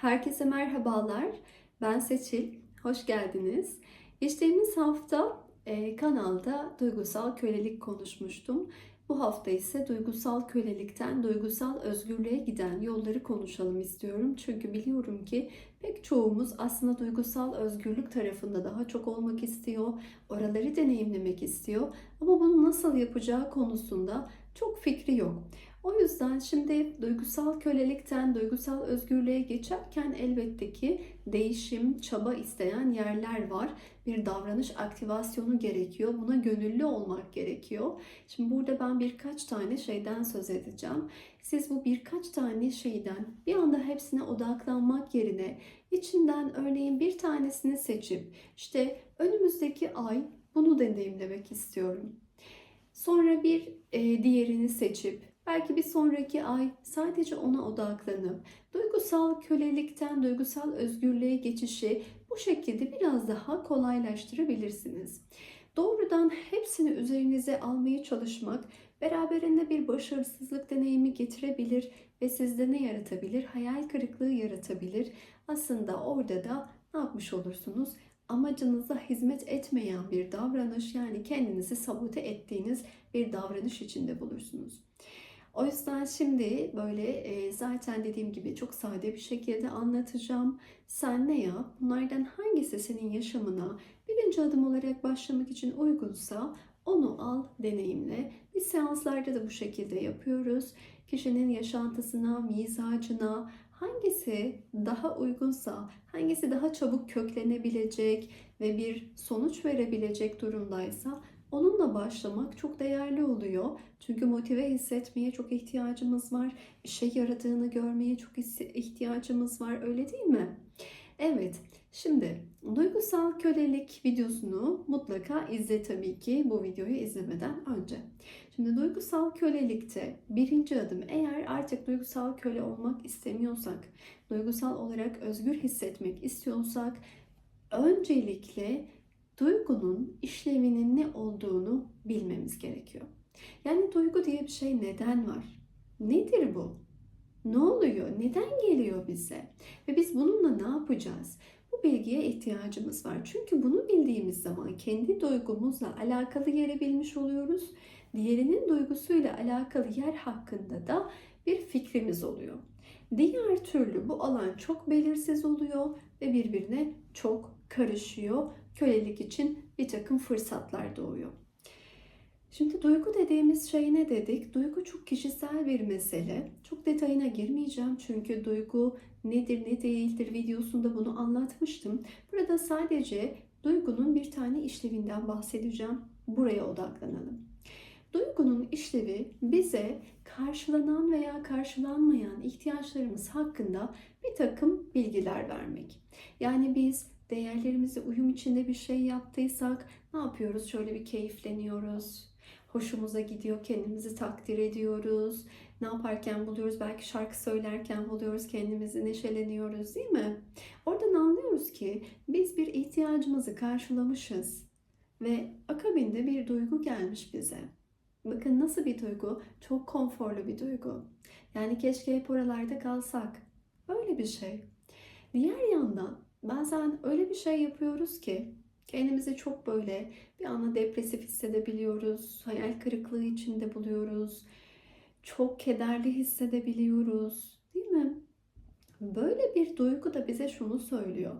Herkese merhabalar. Ben Seçil. Hoş geldiniz. Geçtiğimiz hafta e, kanalda duygusal kölelik konuşmuştum. Bu hafta ise duygusal kölelikten duygusal özgürlüğe giden yolları konuşalım istiyorum. Çünkü biliyorum ki pek çoğumuz aslında duygusal özgürlük tarafında daha çok olmak istiyor, oraları deneyimlemek istiyor. Ama bunu nasıl yapacağı konusunda çok fikri yok. O yüzden şimdi duygusal kölelikten duygusal özgürlüğe geçerken elbette ki değişim, çaba isteyen yerler var. Bir davranış aktivasyonu gerekiyor. Buna gönüllü olmak gerekiyor. Şimdi burada ben birkaç tane şeyden söz edeceğim. Siz bu birkaç tane şeyden bir anda hepsine odaklanmak yerine içinden örneğin bir tanesini seçip işte önümüzdeki ay bunu deneyimlemek istiyorum. Sonra bir e, diğerini seçip Belki bir sonraki ay sadece ona odaklanıp duygusal kölelikten duygusal özgürlüğe geçişi bu şekilde biraz daha kolaylaştırabilirsiniz. Doğrudan hepsini üzerinize almaya çalışmak beraberinde bir başarısızlık deneyimi getirebilir ve sizde ne yaratabilir? Hayal kırıklığı yaratabilir. Aslında orada da ne yapmış olursunuz? Amacınıza hizmet etmeyen bir davranış yani kendinizi sabote ettiğiniz bir davranış içinde bulursunuz. O yüzden şimdi böyle e, zaten dediğim gibi çok sade bir şekilde anlatacağım. Sen ne yap? Bunlardan hangisi senin yaşamına birinci adım olarak başlamak için uygunsa onu al, deneyimle. Biz seanslarda da bu şekilde yapıyoruz. Kişinin yaşantısına, mizacına, hangisi daha uygunsa, hangisi daha çabuk köklenebilecek ve bir sonuç verebilecek durumdaysa Onunla başlamak çok değerli oluyor. Çünkü motive hissetmeye çok ihtiyacımız var. Bir şey yaradığını görmeye çok ihtiyacımız var. Öyle değil mi? Evet. Şimdi duygusal kölelik videosunu mutlaka izle tabii ki bu videoyu izlemeden önce. Şimdi duygusal kölelikte birinci adım eğer artık duygusal köle olmak istemiyorsak, duygusal olarak özgür hissetmek istiyorsak öncelikle duygunun işlevinin ne olduğunu bilmemiz gerekiyor. Yani duygu diye bir şey neden var? Nedir bu? Ne oluyor? Neden geliyor bize? Ve biz bununla ne yapacağız? Bu bilgiye ihtiyacımız var. Çünkü bunu bildiğimiz zaman kendi duygumuzla alakalı yeri bilmiş oluyoruz. Diğerinin duygusuyla alakalı yer hakkında da bir fikrimiz oluyor. Diğer türlü bu alan çok belirsiz oluyor ve birbirine çok karışıyor kölelik için bir takım fırsatlar doğuyor. Şimdi duygu dediğimiz şey ne dedik? Duygu çok kişisel bir mesele. Çok detayına girmeyeceğim çünkü duygu nedir ne değildir videosunda bunu anlatmıştım. Burada sadece duygunun bir tane işlevinden bahsedeceğim. Buraya odaklanalım. Duygunun işlevi bize karşılanan veya karşılanmayan ihtiyaçlarımız hakkında bir takım bilgiler vermek. Yani biz değerlerimize uyum içinde bir şey yaptıysak ne yapıyoruz? Şöyle bir keyifleniyoruz. Hoşumuza gidiyor, kendimizi takdir ediyoruz. Ne yaparken buluyoruz? Belki şarkı söylerken buluyoruz, kendimizi neşeleniyoruz değil mi? Oradan anlıyoruz ki biz bir ihtiyacımızı karşılamışız ve akabinde bir duygu gelmiş bize. Bakın nasıl bir duygu? Çok konforlu bir duygu. Yani keşke hep oralarda kalsak. Böyle bir şey. Diğer yandan bazen öyle bir şey yapıyoruz ki kendimizi çok böyle bir anda depresif hissedebiliyoruz. Hayal kırıklığı içinde buluyoruz. Çok kederli hissedebiliyoruz. Değil mi? Böyle bir duygu da bize şunu söylüyor.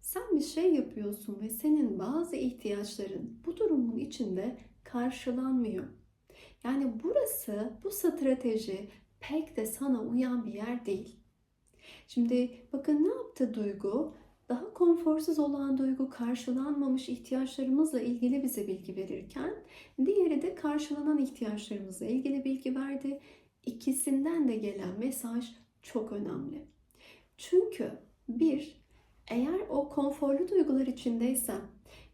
Sen bir şey yapıyorsun ve senin bazı ihtiyaçların bu durumun içinde karşılanmıyor. Yani burası, bu strateji pek de sana uyan bir yer değil. Şimdi bakın ne yaptı duygu? Daha konforsuz olan duygu karşılanmamış ihtiyaçlarımızla ilgili bize bilgi verirken diğeri de karşılanan ihtiyaçlarımızla ilgili bilgi verdi. İkisinden de gelen mesaj çok önemli. Çünkü bir, eğer o konforlu duygular içindeysem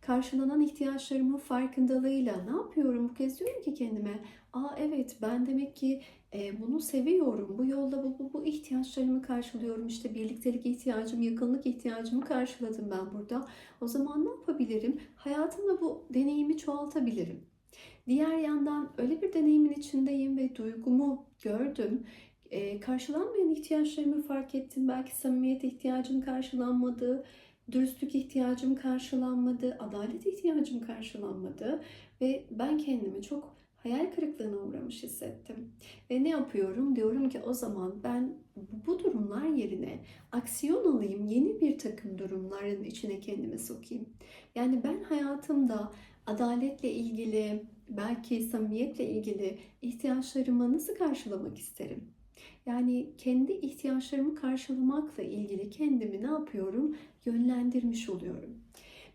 karşılanan ihtiyaçlarımın farkındalığıyla ne yapıyorum? Bu kez diyorum ki kendime, aa evet ben demek ki e, bunu seviyorum. Bu yolda bu, bu, bu ihtiyaçlarımı karşılıyorum. İşte birliktelik ihtiyacımı, yakınlık ihtiyacımı karşıladım ben burada. O zaman ne yapabilirim? Hayatımda bu deneyimi çoğaltabilirim. Diğer yandan öyle bir deneyimin içindeyim ve duygumu gördüm. e, karşılanmayan ihtiyaçlarımı fark ettim. Belki samimiyet ihtiyacım karşılanmadı, dürüstlük ihtiyacım karşılanmadı, adalet ihtiyacım karşılanmadı ve ben kendimi çok hayal kırıklığına uğramış hissettim. Ve ne yapıyorum? Diyorum ki o zaman ben bu durumlar yerine aksiyon alayım, yeni bir takım durumların içine kendimi sokayım. Yani ben hayatımda adaletle ilgili, belki samimiyetle ilgili ihtiyaçlarımı nasıl karşılamak isterim? Yani kendi ihtiyaçlarımı karşılamakla ilgili kendimi ne yapıyorum? Yönlendirmiş oluyorum.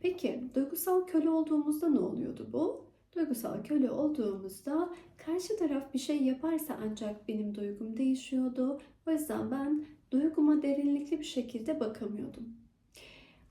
Peki duygusal köle olduğumuzda ne oluyordu bu? Duygusal köle olduğumuzda karşı taraf bir şey yaparsa ancak benim duygum değişiyordu. O yüzden ben duyguma derinlikli bir şekilde bakamıyordum.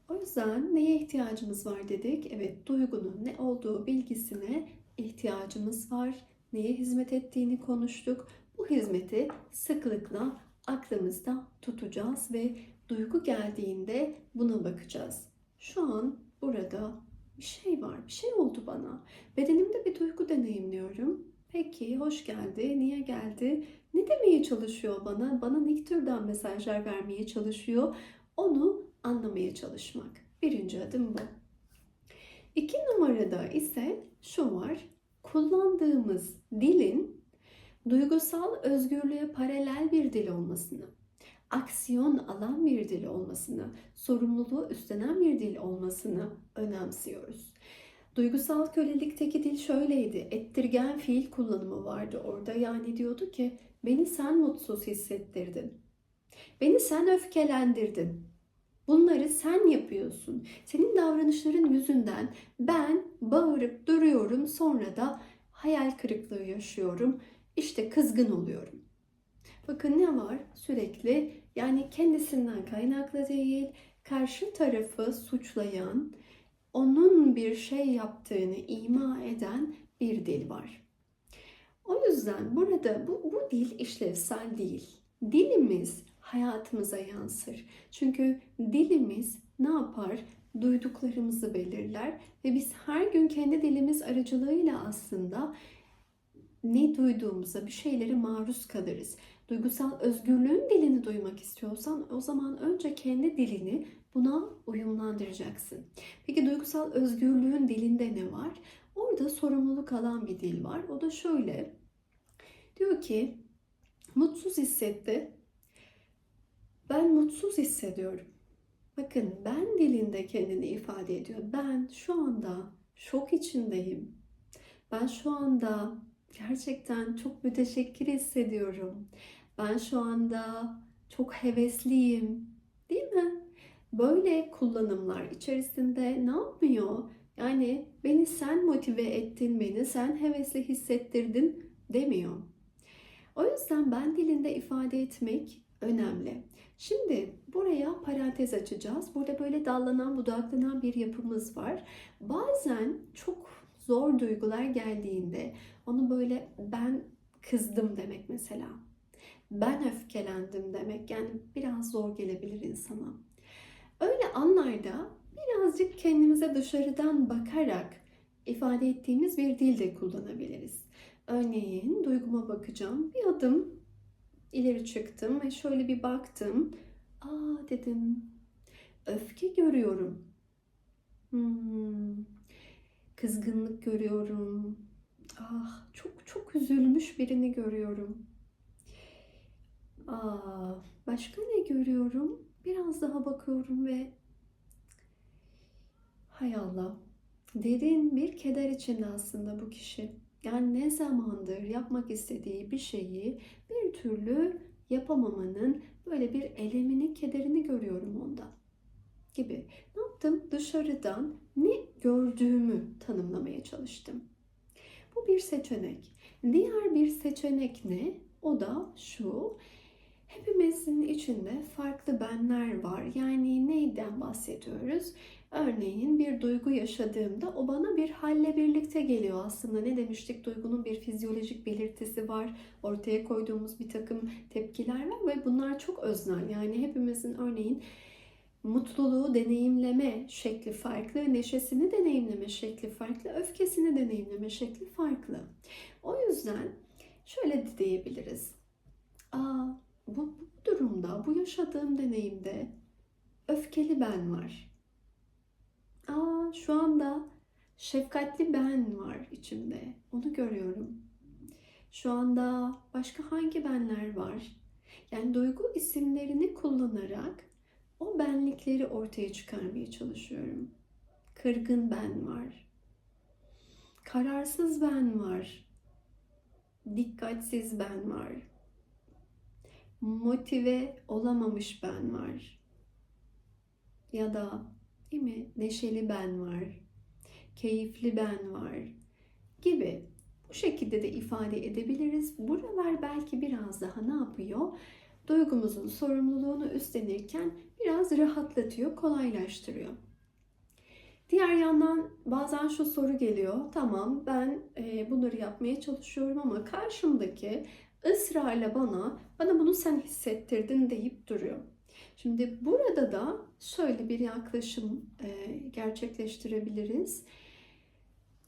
O yüzden neye ihtiyacımız var dedik? Evet, duygunun ne olduğu bilgisine ihtiyacımız var. Neye hizmet ettiğini konuştuk. Bu hizmeti sıklıkla aklımızda tutacağız ve duygu geldiğinde buna bakacağız. Şu an burada bir şey var, bir şey oldu bana. Bedenimde bir duygu deneyimliyorum. Peki, hoş geldi. Niye geldi? Ne demeye çalışıyor bana? Bana ne türden mesajlar vermeye çalışıyor? Onu anlamaya çalışmak. Birinci adım bu. İki numarada ise şu var. Kullandığımız dilin duygusal özgürlüğe paralel bir dil olmasını, aksiyon alan bir dil olmasını, sorumluluğu üstlenen bir dil olmasını önemsiyoruz. Duygusal kölelikteki dil şöyleydi. Ettirgen fiil kullanımı vardı orada. Yani diyordu ki beni sen mutsuz hissettirdin. Beni sen öfkelendirdin. Bunları sen yapıyorsun. Senin davranışların yüzünden ben bağırıp duruyorum sonra da hayal kırıklığı yaşıyorum. İşte kızgın oluyorum. Bakın ne var? Sürekli yani kendisinden kaynaklı değil, karşı tarafı suçlayan, onun bir şey yaptığını ima eden bir dil var. O yüzden burada bu, bu dil işlevsel değil. Dilimiz hayatımıza yansır. Çünkü dilimiz ne yapar? Duyduklarımızı belirler ve biz her gün kendi dilimiz aracılığıyla aslında ne duyduğumuza bir şeyleri maruz kalırız. Duygusal özgürlüğün dilini duymak istiyorsan o zaman önce kendi dilini buna uyumlandıracaksın. Peki duygusal özgürlüğün dilinde ne var? Orada sorumluluk alan bir dil var. O da şöyle. Diyor ki mutsuz hissetti. Ben mutsuz hissediyorum. Bakın ben dilinde kendini ifade ediyor. Ben şu anda şok içindeyim. Ben şu anda gerçekten çok müteşekkir hissediyorum. Ben şu anda çok hevesliyim. Değil mi? Böyle kullanımlar içerisinde ne yapmıyor? Yani beni sen motive ettin, beni sen hevesli hissettirdin demiyor. O yüzden ben dilinde ifade etmek önemli. Şimdi buraya parantez açacağız. Burada böyle dallanan, budaklanan bir yapımız var. Bazen çok zor duygular geldiğinde onu böyle ben kızdım demek mesela. Ben öfkelendim demek yani biraz zor gelebilir insana. Öyle anlarda birazcık kendimize dışarıdan bakarak ifade ettiğimiz bir dil de kullanabiliriz. Örneğin duyguma bakacağım. Bir adım ileri çıktım ve şöyle bir baktım. Aa dedim. Öfke görüyorum. Hmm, kızgınlık görüyorum. Ah çok çok üzülmüş birini görüyorum. Aa başka ne görüyorum? Biraz daha bakıyorum ve hay Allah derin bir keder içinde aslında bu kişi. Yani ne zamandır yapmak istediği bir şeyi bir türlü yapamamanın böyle bir elemini, kederini görüyorum onda gibi. Ne yaptım? Dışarıdan ne gördüğümü tanımlamaya çalıştım. Bu bir seçenek. Diğer bir seçenek ne? O da şu. Hepimizin içinde farklı benler var. Yani neyden bahsediyoruz? Örneğin bir duygu yaşadığımda o bana bir halle birlikte geliyor aslında. Ne demiştik? Duygunun bir fizyolojik belirtisi var. Ortaya koyduğumuz bir takım tepkiler var ve bunlar çok öznel. Yani hepimizin örneğin mutluluğu deneyimleme şekli farklı, neşesini deneyimleme şekli farklı, öfkesini deneyimleme şekli farklı. O yüzden şöyle diyebiliriz. Aa, bu, bu durumda, bu yaşadığım deneyimde öfkeli ben var. Aa, şu anda şefkatli ben var içimde. Onu görüyorum. Şu anda başka hangi benler var? Yani duygu isimlerini kullanarak o benlikleri ortaya çıkarmaya çalışıyorum. Kırgın ben var. Kararsız ben var. Dikkatsiz ben var. Motive olamamış ben var. Ya da değil mi? Neşeli ben var. Keyifli ben var gibi bu şekilde de ifade edebiliriz. Buralar belki biraz daha ne yapıyor? Duygumuzun sorumluluğunu üstlenirken biraz rahatlatıyor, kolaylaştırıyor. Diğer yandan bazen şu soru geliyor. Tamam ben e, bunları yapmaya çalışıyorum ama karşımdaki ısrarla bana bana bunu sen hissettirdin deyip duruyor. Şimdi burada da şöyle bir yaklaşım e, gerçekleştirebiliriz.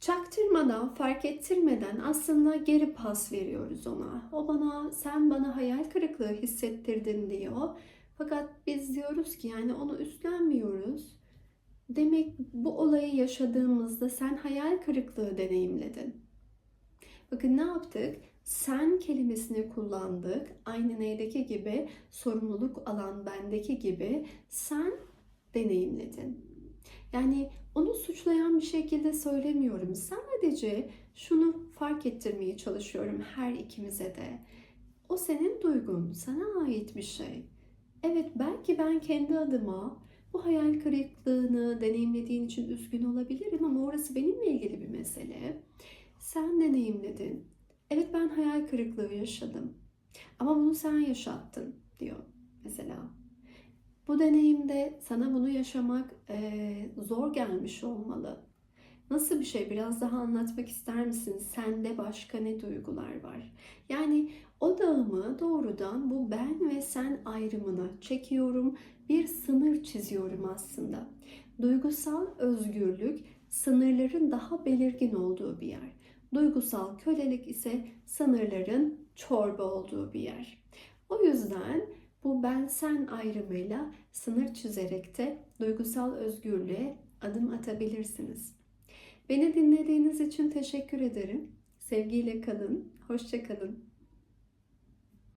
Çaktırmadan, fark ettirmeden aslında geri pas veriyoruz ona. O bana, sen bana hayal kırıklığı hissettirdin diyor. Fakat biz diyoruz ki yani onu üstlenmiyoruz. Demek bu olayı yaşadığımızda sen hayal kırıklığı deneyimledin. Bakın ne yaptık? Sen kelimesini kullandık. Aynı neydeki gibi sorumluluk alan bendeki gibi sen deneyimledin. Yani onu suçlayan bir şekilde söylemiyorum. Sadece şunu fark ettirmeye çalışıyorum her ikimize de. O senin duygun, sana ait bir şey. Evet belki ben kendi adıma bu hayal kırıklığını deneyimlediğin için üzgün olabilirim ama orası benimle ilgili bir mesele. Sen deneyimledin. Evet ben hayal kırıklığı yaşadım. Ama bunu sen yaşattın diyor mesela. Bu deneyimde sana bunu yaşamak e, zor gelmiş olmalı. Nasıl bir şey? Biraz daha anlatmak ister misin? Sende başka ne duygular var? Yani odağımı doğrudan bu ben ve sen ayrımına çekiyorum. Bir sınır çiziyorum aslında. Duygusal özgürlük sınırların daha belirgin olduğu bir yer. Duygusal kölelik ise sınırların çorba olduğu bir yer. O yüzden bu ben sen ayrımıyla sınır çizerek de duygusal özgürlüğe adım atabilirsiniz. Beni dinlediğiniz için teşekkür ederim. Sevgiyle kalın, hoşça kalın.